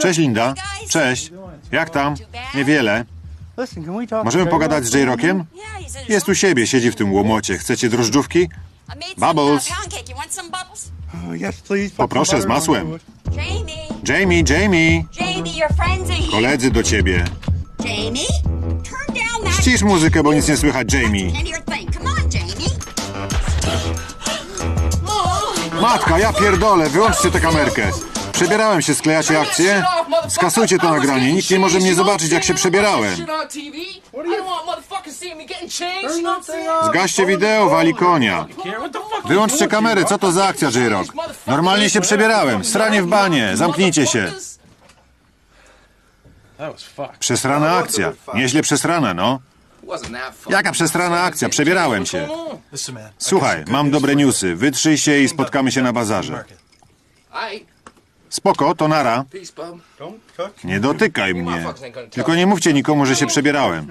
Cześć Linda. Cześć. Jak tam? Niewiele. Możemy pogadać z J-Rockiem? Jest u siebie, siedzi w tym łomocie. Chcecie drożdżówki? Bubbles. Poproszę z masłem. Jamie, Jamie. Koledzy do ciebie. Ścisz muzykę, bo nic nie słychać, Jamie. Matka, ja pierdolę, wyłączcie tę kamerkę. Przebierałem się, sklejacie akcję? Skasujcie to nagranie, nikt nie może mnie zobaczyć, jak się przebierałem. Zgaście wideo, wali konia. Wyłączcie kamerę, co to za akcja, J-Rock? Normalnie się przebierałem, sranie w banie, zamknijcie się. Przesrana akcja, nieźle przesrana, no. Jaka przesrana akcja, przebierałem się. Słuchaj, mam dobre newsy, wytrzyj się i spotkamy się na bazarze. Spoko, to nara. Nie dotykaj mnie. Tylko nie mówcie nikomu, że się przebierałem.